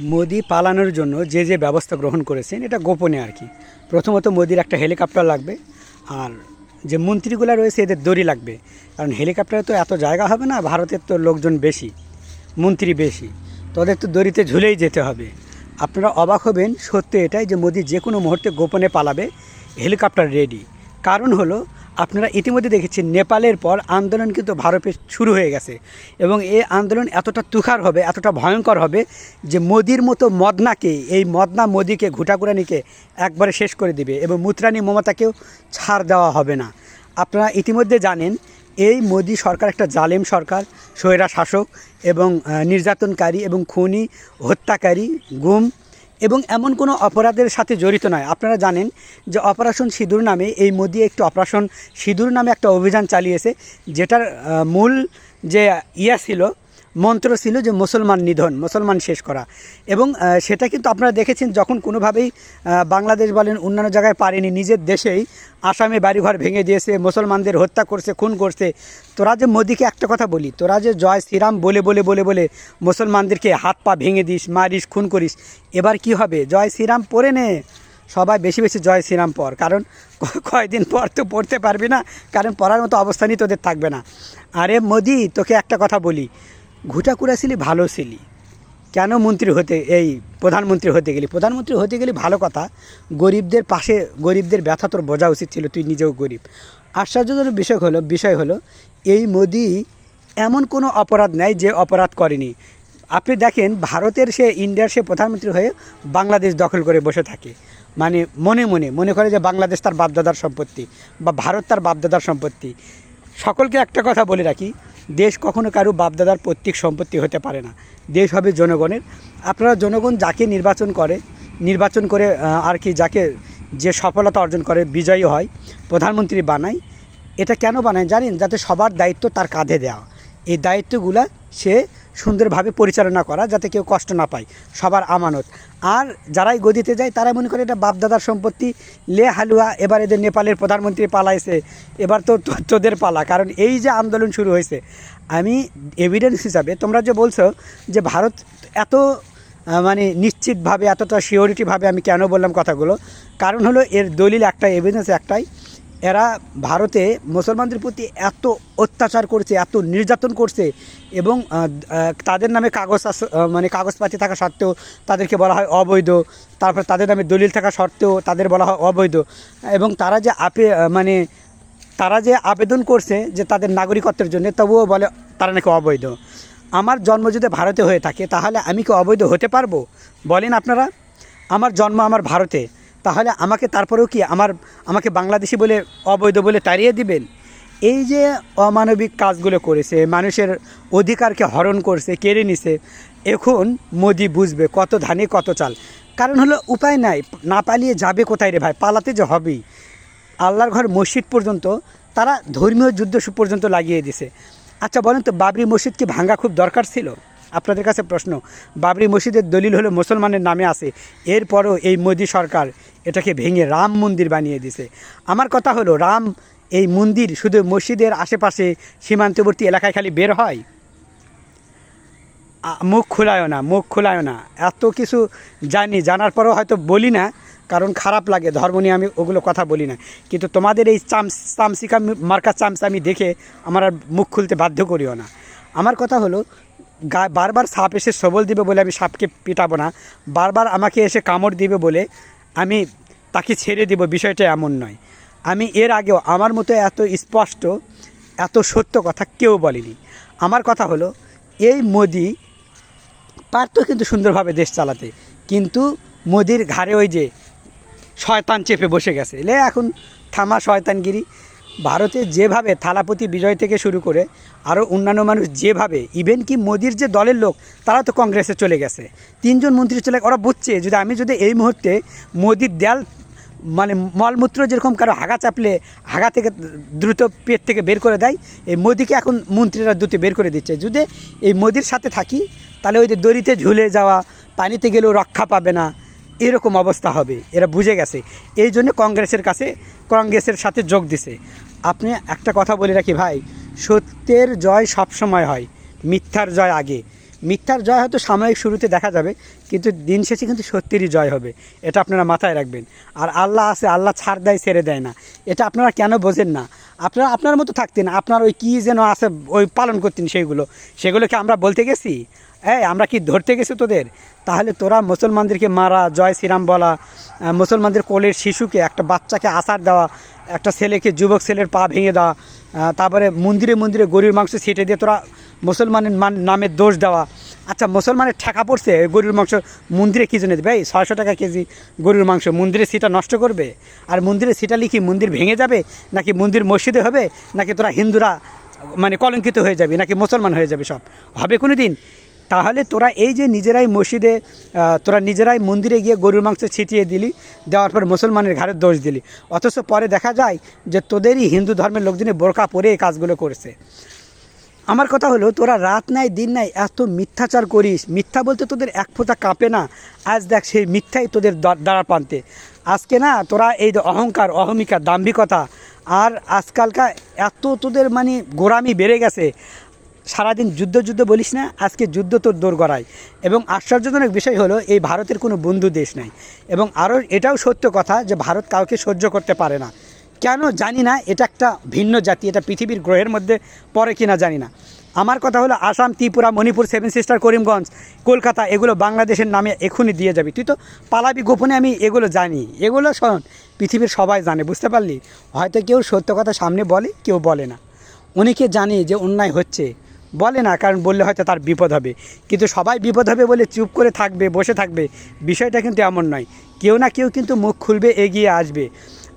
মোদি পালানোর জন্য যে যে ব্যবস্থা গ্রহণ করেছেন, এটা গোপনে আর কি। প্রথমত মোদির একটা হেলিকপ্টার লাগবে, আর যে মন্ত্রীগুলো রয়েছে, এদের দড়ি লাগবে। কারণ হেলিকপ্টারে তো এত জায়গা হবে না, ভারতের তো লোকজন বেশি, মন্ত্রী বেশি। তোদের তো দড়িতে ঝুলেই যেতে হবে। আপনারা অবাক হবেন, সত্য এটাই যে মোদি যে কোনো মুহূর্তে গোপনে পালাবে, হেলিকপ্টার রেডি কারণ হলো আপনারা ইতিমধ্যে দেখেছেন, নেপালের পর আন্দোলন কিন্তু ভারতে শুরু হয়ে গেছে। এবং এই আন্দোলন এতটা তুখার হবে, এতটা ভয়ঙ্কর হবে যে মোদির মতো মদনাকে, এই মদনা মোদিকে ঘুটাকুরানিকে একবারে শেষ করে দিবে এবং মুত্রানি মমতাকেও ছাড় দেওয়া হবে না। আপনারা ইতিমধ্যে জানেন, এই মোদি সরকার একটা জালেম সরকার স্বৈরা শাসক এবং নির্যাতনকারী এবং খুনি, হত্যাকারী, গুম এবং এমন কোনো অপরাধের সাথে জড়িত নয়। আপনারা জানেন যে অপারেশন সিঁদুর নামে এই মোদী একটি অপারেশন সিঁদুর নামে একটা অভিযান চালিয়েছে, যেটার মূল যে ইয়া ছিল মন্ত্র ছিল যে মুসলমান নিধন, মুসলমান শেষ করা। এবং সেটা কিন্তু আপনারা দেখেছেন যখন কোনোভাবেই বাংলাদেশ বলেন অন্যান্য জায়গায় পারেনি, নিজের দেশেই আসামে বাড়িঘর ভেঙে দিয়েছে, মুসলমানদের হত্যা করছে, খুন করছে। তোরা যে মোদিকে একটা কথা বলি, তোরা যে জয় শ্রীরাম বলে বলে বলে বলে মুসলমানদেরকে হাত পা ভেঙে দিস, মারিস, খুন করিস, এবার কি হবে? জয় শ্রীরাম পড়ে নে। সবাই বেশি বেশি জয় শ্রীরাম পর, কারণ ক- কয়দিন পর তো পড়তে পারবি না, কারণ পড়ার মতো অবস্থানই তোদের থাকবে না। আরে মোদি, তোকে একটা কথা বলি ঘুটাকুড়া ছিলি ভালো ছিলি কেন মন্ত্রী হতে, এই প্রধানমন্ত্রী হতে গেলি? প্রধানমন্ত্রী হতে গেলে ভালো কথা, গরিবদের পাশে, গরিবদের ব্যথা তোর বোঝা উচিত ছিল, তুই নিজেও গরিব। আশ্চর্যজনক বিষয় হলো বিষয় হলো, এই মোদি এমন কোনো অপরাধ নেই যে অপরাধ করেনি। আপনি দেখেন, ভারতের সে, ইন্ডিয়ার সে প্রধানমন্ত্রী হয়ে বাংলাদেশ দখল করে বসে থাকে। মানে মনে মনে মনে করে যে বাংলাদেশ তার বাপদাদার সম্পত্তি বা ভারত তার বাপদাদার সম্পত্তি। সকলকে একটা কথা বলে রাখি দেশ কখনো কারও বাপদাদার পৈতৃক সম্পত্তি হতে পারে না। দেশ হবে জনগণের। আপনারা জনগণ যাকে নির্বাচন করে নির্বাচন করে আর কি যাকে যে সফলতা অর্জন করে, বিজয়ী হয়, প্রধানমন্ত্রী বানায়, এটা কেন বানায় জানেন? যাতে সবার দায়িত্ব তার কাঁধে দেওয়া। এই দায়িত্বগুলা সে সুন্দরভাবে পরিচালনা করা যাতে কেউ কষ্ট না পায়, সবার আমানত। আর যারাই গদিতে যায়, তারা মনে করে এটা বাপদাদার সম্পত্তি। লে হালুয়া, এবার এদের নেপালের প্রধানমন্ত্রী পালাইছে। এবার তো তোদের পালা, কারণ এই যে আন্দোলন শুরু হয়েছে, আমি এভিডেন্স হিসাবে তোমরা যে বলছো যে ভারত এত মানে নিশ্চিতভাবে, এতটা সিওরিটিভাবে আমি কেন বললাম কথাগুলো, কারণ হলো এর দলিল একটাই এভিডেন্স একটাই। এরা ভারতে মুসলমানদের প্রতি এত অত্যাচার করছে, এত নির্যাতন করছে এবং তাদের নামে কাগজ মানে কাগজপাতি থাকা সত্ত্বেও তাদেরকে বলা হয় অবৈধ, তারপর তাদের নামে দলিল থাকা সত্ত্বেও তাদের বলা হয় অবৈধ এবং তারা যে আপে মানে তারা যে আবেদন করছে যে তাদের নাগরিকত্বের জন্য, তবুও বলে তারা নাকি অবৈধ। আমার জন্ম যদি ভারতে হয়ে থাকে, তাহলে আমি কি অবৈধ হতে পারব? বলেন আপনারা। আমার জন্ম আমার ভারতে। তাহলে আমাকে তারপরেও কি আমার, আমাকে বাংলাদেশি বলে অবৈধ বলে তাড়িয়ে দিবেন? এই যে অমানবিক কাজগুলো করেছে, মানুষের অধিকারকে হরণ করছে, কেড়ে নিছে, এখন মোদি বুঝবে কত ধানে কত চাল। কারণ হলো উপায় নাই, না পালিয়ে যাবে কোথায় রে ভাই? পালাতে যে হবেই। আল্লাহর ঘর মসজিদ পর্যন্ত, তারা ধর্মীয় যুদ্ধ পর্যন্ত লাগিয়ে দিছে। আচ্ছা বলেন তো, বাবরি মসজিদ কি ভাঙ্গা খুব দরকার ছিল? আপনাদের কাছে প্রশ্ন, বাবরি মসজিদের দলিল হলো মুসলমানের নামে আছে, এরপরও এই মোদি সরকার এটাকে ভেঙে রাম মন্দির বানিয়ে দিছে। আমার কথা হলো, রাম এই মন্দির শুধু মসজিদের আশেপাশে সীমান্তবর্তী এলাকায় খালি বের হয়? মুখ খোলায়ও না, মুখ খোলায়ও না। এত কিছু জানি, জানার পরেও হয়তো বলি না, কারণ খারাপ লাগে, ধর্ম নিয়ে আমি ওগুলো কথা বলি না। কিন্তু তোমাদের এই চাম চামচিকা মার্কা চামচামি দেখে আমার আর মুখ খুলতে বাধ্য করিও না। আমার কথা হলো বারবার সাপ এসে সবল দিবে বলে আমি সাপকে পিটাবো না। বারবার আমাকে এসে কামড় দিবে বলে আমি তাকে ছেড়ে দিব, বিষয়টা এমন নয়। আমি এর আগেও আমার মতো এত স্পষ্ট, এত সত্য কথা কেউ বলেনি। আমার কথা হলো, এই মোদি পারতো কিন্তু সুন্দরভাবে দেশ চালাতে, কিন্তু মোদির ঘাড়ে ওই যে শয়তান চেপে বসে গেছে। এলে এখন থামা শয়তানগিরি। ভারতে যেভাবে থালাপতি বিজয় থেকে শুরু করে আরও অন্যান্য মানুষ যেভাবে ইভেন কি মোদির যে দলের লোক তারা তো কংগ্রেসে চলে গেছে। তিনজন মন্ত্রী চলে, ওরা বুঝছে, যদি আমি যদি এই মুহূর্তে মোদির দেয়াল মানে মলমূত্র যেরকম কারও হাগা চাপলে, হাগা থেকে দ্রুত পেট থেকে বের করে দেয়, এই মোদিকে এখন মন্ত্রীরা দ্রুত বের করে দিচ্ছে। যদি এই মোদির সাথে থাকি, তাহলে ওই যে দড়িতে ঝুলে যাওয়া, পানিতে গেলেও রক্ষা পাবে না এরকম অবস্থা হবে। এরা বুঝে গেছে। এই জন্য কংগ্রেসের কাছে, কংগ্রেসের সাথে যোগ দিছে। আপনি একটা কথা বলে রাখি ভাই, সত্যের জয় সবসময় হয়, মিথ্যার জয় আগে। মিথ্যার জয় হয়তো সাময়িক শুরুতে দেখা যাবে, কিন্তু দিন শেষে কিন্তু সত্যিরই জয় হবে। এটা আপনারা মাথায় রাখবেন। আর আল্লাহ আছে, আল্লাহ ছাড় দেয়, ছেড়ে দেয় না। এটা আপনারা কেন বোঝেন না? আপনারা, আপনার মতো থাকতেন, আপনার ওই কী যেন আছে, ওই পালন করতেন সেইগুলো সেগুলোকে আমরা বলতে গেছি? এই, আমরা কি ধরতে গেছি তোদের? তাহলে তোরা মুসলমানদেরকে মারা, জয় শ্রীরাম বলা মুসলমানদের কোলের শিশুকে, একটা বাচ্চাকে আসার দেওয়া, একটা ছেলেকে যুবক ছেলের পা ভেঙে দেওয়া তারপরে মন্দিরে মন্দিরে গরুর মাংস ছিটে দিয়ে তোরা মুসলমানের মান, নামে দোষ দেওয়া। আচ্ছা মুসলমানের ঠেকা পড়ছে গরুর মাংস মন্দিরে কী জন্য দেবে? ছয়শো টাকা কেজি গরুর মাংস, মন্দিরে সিটা নষ্ট করবে? আর মন্দিরে সিটা লিখি মন্দির ভেঙে যাবে? নাকি মন্দির মসজিদে হবে? নাকি তোরা হিন্দুরা মানে কলঙ্কিত হয়ে যাবে? নাকি মুসলমান হয়ে যাবে সব? হবে কোনো দিন তাহলে তোরা এই যে নিজেরাই মসজিদে তোরা নিজেরাই মন্দিরে গিয়ে গরুর মাংস ছিটিয়ে দিলি, দেওয়ার পর মুসলমানের ঘাড়ের দোষ দিলি। অথচ পরে দেখা যায় যে তোদেরই হিন্দু ধর্মের লোকজনই বোরকা পরে এই কাজগুলো করছে। আমার কথা হলো, তোরা রাত নাই, দিন নাই এত মিথ্যাচার করিস। মিথ্যা বলতে তোদের এক ফোঁটা কাঁপে না। আজ দেখ সেই মিথ্যাই তোদের দ- দ্বারা পান্তে আজকে না তোরা এই অহংকার, অহমিকা, দাম্ভিকতা, আর আজকালকার এত তোদের মানে গোড়ামি বেড়ে গেছে। সারাদিন যুদ্ধ যুদ্ধ বলিস না, আজকে যুদ্ধ তোর দৌড় গড়ায়। এবং আশ্চর্যজনক বিষয় হলো, এই ভারতের কোনো বন্ধু দেশ নাই। এবং আরও এটাও সত্য কথা যে ভারত কাউকে সহ্য করতে পারে না। কেন জানি না, এটা একটা ভিন্ন জাতি, এটা পৃথিবীর গ্রহের মধ্যে পড়ে কিনা জানি না। আমার কথা হলো, আসাম, ত্রিপুরা, মণিপুর, সেভেন সিস্টার, করিমগঞ্জ, কলকাতা, এগুলো বাংলাদেশের নামে এখনই দিয়ে যাবি। তুই তো পালাবি গোপনে, আমি এগুলো জানি। এগুলো শোন, পৃথিবীর সবাই জানে, বুঝতে পারলি? হয়তো কেউ সত্য কথা সামনে বলে, কেউ বলে না। অনেকে জানে যে অন্যায় হচ্ছে? বলে না, কারণ বললে হয়তো তার বিপদ হবে। কিন্তু সবাই বিপদ হবে বলে চুপ করে থাকবে, বসে থাকবে, বিষয়টা কিন্তু এমন নয়। কেউ না কেউ কিন্তু মুখ খুলবে, এগিয়ে আসবে।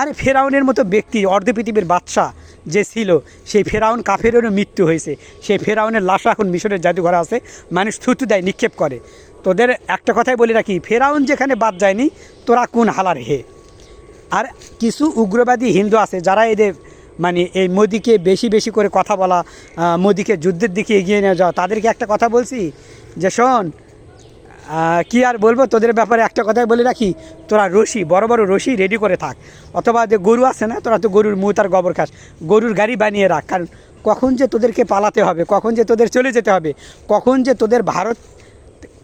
আর ফেরাউনের মতো ব্যক্তি, অর্ধ পৃথিবীর বাদশা যে ছিল, সেই ফেরাউন কাফেরেরও মৃত্যু হয়েছে। সেই ফেরাউনের লাশ এখন মিশরের জাদুঘরে আছে, মানুষ থুতু দেয়, নিক্ষেপ করে। তোদের একটা কথাই বলে রাখি, ফেরাউন যেখানে বাদ যায়নি, তোরা কোন হালার হে? আর কিছু উগ্রবাদী হিন্দু আছে, যারা এদের মানে এই মোদিকে বেশি বেশি করে কথা বলা মোদিকে যুদ্ধের দিকে এগিয়ে নিয়ে যাওয়া, তাদেরকে একটা কথা বলছি যে শোন কি আর বলব তোদের ব্যাপারে একটা কথাই বলে রাখি, তোরা রশি বড় বড় রশি রেডি করে থাক। অথবা যে গরু আছে না, তোরা তো গরুর মুখ আর গোবর খাস, গরুর গাড়ি বানিয়ে রাখ। কারণ কখন যে তোদেরকে পালাতে হবে, কখন যে তোদের চলে যেতে হবে, কখন যে তোদের ভারত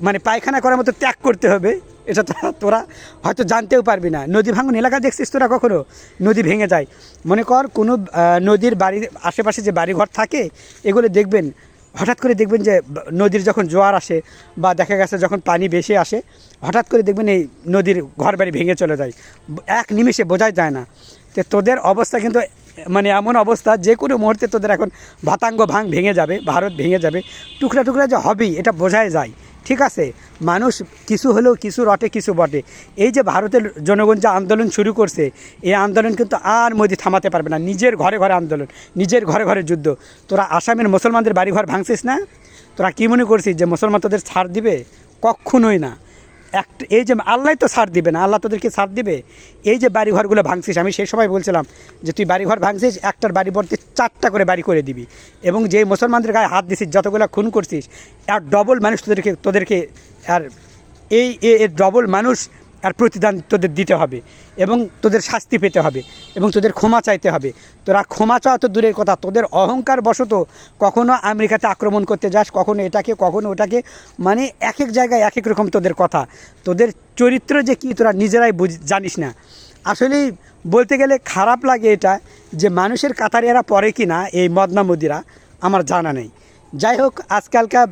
মানে পায়খানা করার মতো ত্যাগ করতে হবে, এটা তোরা হয়তো জানতেও পারবি না। নদী ভাঙন এলাকা দেখছিস তোরা কখনো? নদী ভেঙে যায়। মনে কর কোনো নদীর বাড়ির আশেপাশে যে বাড়িঘর থাকে, এগুলো দেখবেন, হঠাৎ করে দেখবেন যে নদীর যখন জোয়ার আসে বা দেখা গেছে যখন পানি বেশি আসে, হঠাৎ করে দেখবেন এই নদীর ঘর বাড়ি ভেঙে চলে যায়। এক নিমিষে বোঝাই যায় না। তো তোদের অবস্থা কিন্তু মানে এমন অবস্থা, যে কোনো মুহূর্তে তোদের এখন ভাতাঙ্গ ভাঙ ভেঙে যাবে, ভারত ভেঙে যাবে। টুকরা টুকরা যে হবেই এটা বোঝাই যায়। ঠিক আছে? মানুষ কিছু হলেও কিছু রটে, কিছু বটে। এই যে ভারতের জনগণ যে আন্দোলন শুরু করছে, এই আন্দোলন কিন্তু আর মোদি থামাতে পারবে না। নিজের ঘরে ঘরে আন্দোলন, নিজের ঘরে ঘরে যুদ্ধ। তোরা আসামের মুসলমানদের বাড়িঘর ভাঙছিস না? তোরা কী মনে করছিস যে মুসলমান তোদের ছাড় দিবে? কক্ষণই না। এক এই যে আল্লাহ তো ছাড় দিবে না, আল্লাহ তোদেরকে ছাড় দিবে। এই যে বাড়িঘরগুলো ভাঙছিস, আমি সেই সময় বলছিলাম যে তুই বাড়িঘর ভাঙছিস, একটার বাড়ি পড়তে চারটা করে বাড়ি করে দিবি। এবং যে মুসলমানদের গায়ে হাত দিছিস, যতগুলো খুন করছিস আর ডবল মানুষ তোদেরকে তোদেরকে আর এই এ- এর ডবল মানুষ আর প্রতিদান তোদের দিতে হবে এবং তোদের শাস্তি পেতে হবে এবং তোদের ক্ষমা চাইতে হবে। তোরা ক্ষমা চাওয়া তো দূরের কথা, তোদের অহংকার বশত কখনো আমেরিকাতে আক্রমণ করতে যাস, কখনো এটাকে, কখনো ওটাকে মানে এক এক জায়গায় এক এক রকম তোদের কথা। তোদের চরিত্র যে কি তোরা নিজেরাই বুঝ, জানিস না। আসলেই বলতে গেলে খারাপ লাগে এটা যে মানুষের কাতারে এরা পড়ে কি না এই মদনা মদিরা, আমার জানা নেই। যাই হোক, আজকালকার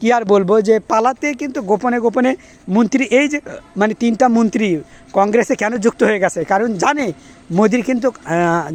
কি আর বলব যে পালাতে কিন্তু গোপনে গোপনে মন্ত্রী, এই যে মানে তিনটা মন্ত্রী কংগ্রেসে কেন যুক্ত হয়ে গেছে? কারণ জানে, মোদির কিন্তু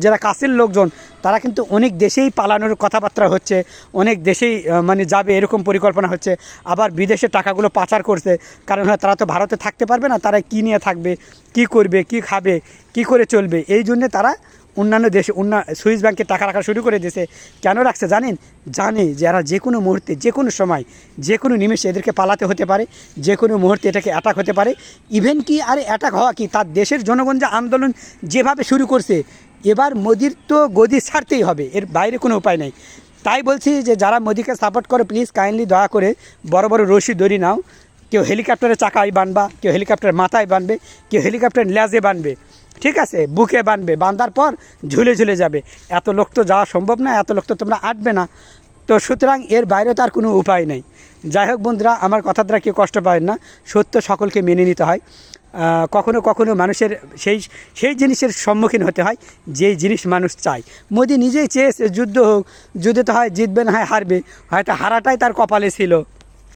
যারা কাছের লোকজন, তারা কিন্তু অনেক দেশেই পালানোর কথাবার্তা হচ্ছে, অনেক দেশেই মানে যাবে এরকম পরিকল্পনা হচ্ছে, আবার বিদেশে টাকাগুলো পাচার করছে, কারণ তারা তো ভারতে থাকতে পারবে না, তারা কী নিয়ে থাকবে, কি করবে, কি খাবে, কি করে চলবে, এই জন্যে তারা অন্যান্য দেশে, অন্য, সুইস ব্যাংকে টাকা রাখা শুরু করে দিয়েছে। কেন রাখছে জানেন? জানে যে এরা যে কোনো মুহূর্তে, যে কোনো সময়, যে কোনো নিমেষে এদেরকে পালাতে হতে পারে, যে কোনো মুহূর্তে এটাকে অ্যাটাক হতে পারে। ইভেন কি, আরে অ্যাটাক হওয়া কি? তার দেশের জনগণ যে আন্দোলন যেভাবে শুরু করছে, এবার মোদির তো গদি ছাড়তেই হবে, এর বাইরে কোনো উপায় নেই। তাই বলছি যে যারা মোদিকে সাপোর্ট করে প্লিজ কাইন্ডলি দয়া করে বড় বড় রশি দড়ি নাও। কেউ হেলিকপ্টারের চাকায় বানবা, কেউ হেলিকপ্টারের মাথায় বানবে, কেউ হেলিকপ্টারের ল্যাজে বানবে। ঠিক আছে? বুকে বানবে বাঁধার পর ঝুলে ঝুলে যাবে। এত লোক তো যাওয়া সম্ভব না, এত লোক তো তোমরা আটবে না। তো সুতরাং এর বাইরে তো আর কোনো উপায় নেই। যাই হোক বন্ধুরা, আমার কথা দ্বারা কেউ কষ্ট পায় না। সত্য সকলকে মেনে নিতে হয়। কখনো কখনো মানুষের সেই সেই জিনিসের সম্মুখীন হতে হয়, যেই জিনিস মানুষ চায়। মোদি নিজেই চেয়েছে, যুদ্ধ হোক, যুদ্ধে তো হয় জিতবে না হয় হারবে। হয়তো হারাটাই তার কপালে ছিল।